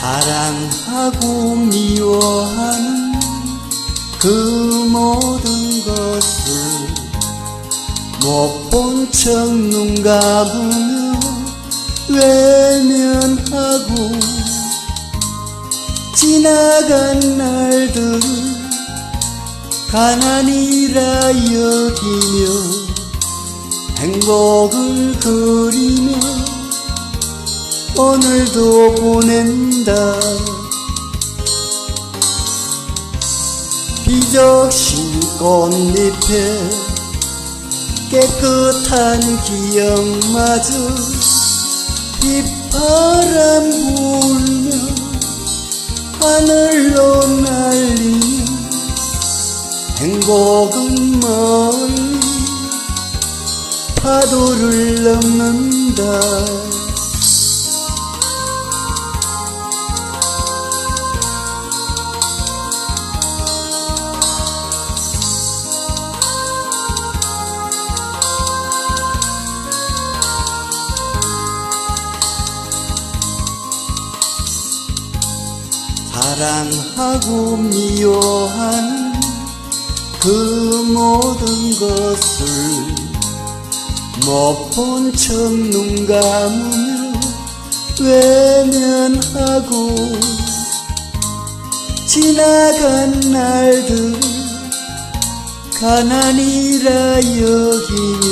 사랑하고 미워하는 그 모든 것을 못 본 척 눈 감으며 외면하고 지나간 날들을 가난이라 여기며 행복을 그리며 오늘도 보낸다. 비적신 꽃잎에 깨끗한 기억마저 빗바람 불며 하늘로 날리며 행복은 멀리 파도를 넘는다 사랑하고 미워하는 그 모든 것을 못 본 척 눈 감으며 외면하고 지나간 날들 가난이라 여기며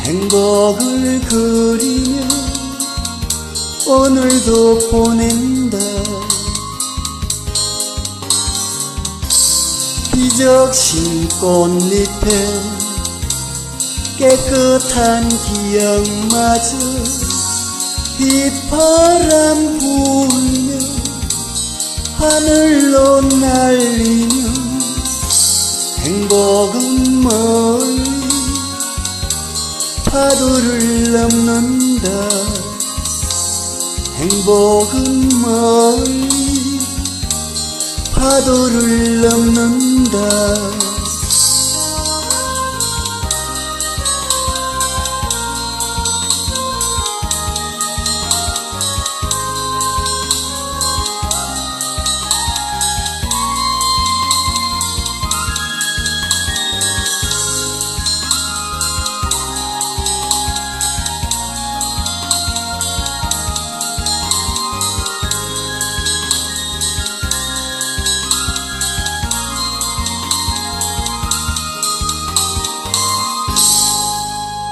행복을 그리며 오늘도 보낸다 비적신 꽃잎에 깨끗한 기억마저 빗바람 불며 하늘로 날리며 행복은 멀리 파도를 넘는다. 행복은 멀리 파도를 넘는다.